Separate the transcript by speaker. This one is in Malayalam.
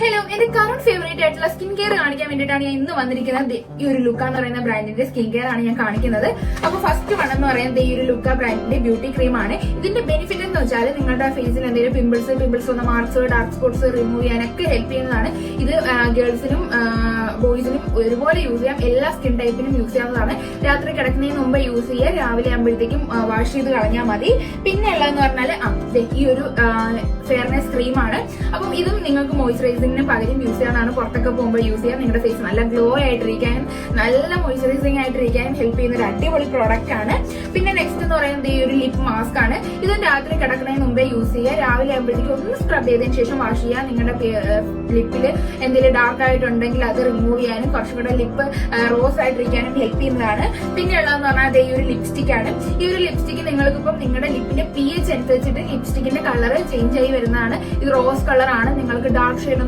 Speaker 1: ഹലോ എന്റെ കറണ്ട് ഫേവറേറ്റ് ആയിട്ടുള്ള സ്കിൻ കെയർ കാണിക്കാൻ വേണ്ടിയിട്ടാണ് ഞാൻ ഇന്ന് വന്നിരിക്കുന്നത്. ഈ ഒരു ലുക്ക എന്ന് പറയുന്ന ബ്രാൻഡിന്റെ സ്കിൻ കെയർ ആണ് ഞാൻ കാണിക്കുന്നത്. അപ്പൊ ഫസ്റ്റ് വൺ എന്ന് പറയുന്നത് ഈ ഒരു ലുക്ക ബ്രാൻഡിന്റെ ബ്യൂട്ടി ക്രീം ആണ്. ഇതിന്റെ ബെനിഫിറ്റ് എന്ന് വെച്ചാൽ നിങ്ങളുടെ ഫേസിൽ എന്തെങ്കിലും പിമ്പിൾസ് പിമ്പിൾസ് വന്ന മാർക്സ് ഡാർക്ക് സ്പോട്സ് റിമൂവ് ചെയ്യാനൊക്കെ ഹെൽപ്പ് ചെയ്യുന്നതാണ്. ഇത് ഗേൾസിനും ബോയ്സിനും ഒരുപോലെ യൂസ് ചെയ്യാം. എല്ലാ സ്കിൻ ടൈപ്പിനും യൂസ് ചെയ്യാവുന്നതാണ്. രാത്രി കിടക്കുന്നതിന് മുമ്പ് യൂസ് ചെയ്യുക. രാവിലെ ആകുമ്പോഴത്തേക്കും വാഷ് ചെയ്ത് കളഞ്ഞാൽ മതി. പിന്നെ ഉള്ളതെന്ന് പറഞ്ഞാൽ ഈ ഒരു ഫെയർനെസ് ക്രീമാണ് അപ്പം ഇതും നിങ്ങൾക്ക് മോയ്സ്ചറൈസിങ്ങിന് പകരം യൂസ് ചെയ്യാനാണ് പുറത്തൊക്കെ പോകുമ്പോൾ യൂസ് ചെയ്യാം. നിങ്ങളുടെ ഫേസ് നല്ല ഗ്ലോ ആയിട്ടിരിക്കാനും നല്ല മോയ്സ്ചറൈസിങ് ആയിട്ടിരിക്കാനും ഹെൽപ്പ് ചെയ്യുന്ന ഒരു അടിപൊളി പ്രോഡക്റ്റ് ആണ്. പിന്നെ നെക്സ്റ്റ് എന്ന് പറയുന്നത് ഈ ഒരു ലിപ് മാസ്ക് ആണ്. ഇത് രാത്രി കിടക്കുന്നതിന് മുമ്പേ യൂസ് ചെയ്യുക. രാവിലെ ആകുമ്പോഴത്തേക്കും ഒന്ന് സ്ക്രബ് ചെയ്തതിന് ശേഷം വാഷ് ചെയ്യുക. നിങ്ങളുടെ ലിപ്പിൽ എന്തെങ്കിലും ഡാർക്ക് ആയിട്ടുണ്ടെങ്കിൽ അത് റിമൂവ് ചെയ്യാനും കുറച്ചും കൂടെ ലിപ്പ് റോസ് ആയിട്ടിരിക്കാനും ഹെൽപ്പ് ചെയ്യുന്നതാണ്. പിന്നെ ഉള്ളതെന്ന് പറഞ്ഞാൽ ഈ ഒരു ലിപ്സ്റ്റിക് ആണ്. ഈ ഒരു ലിപ്സ്റ്റിക് നിങ്ങൾക്ക് ഇപ്പം നിങ്ങളുടെ ലിപ്പിന്റെ പി എച്ച് അനുസരിച്ചിട്ട് ലിപ്സ്റ്റിക്കിന്റെ കളർ ചേഞ്ച് ആയി വരുന്നതാണ്. ഇത് റോസ് കളർ ആണ്. നിങ്ങൾക്ക് ഡാർക്ക് ഷെയ്ഡ്